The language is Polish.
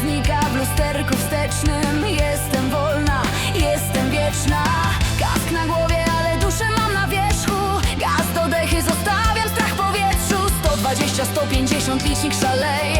znika w lusterku wstecznym. Jestem wolna, jestem wieczna. Kask na głowie, ale duszę mam na wierzchu. Gaz do dechy, zostawiam strach w powietrzu. 120, 150, licznik szaleje.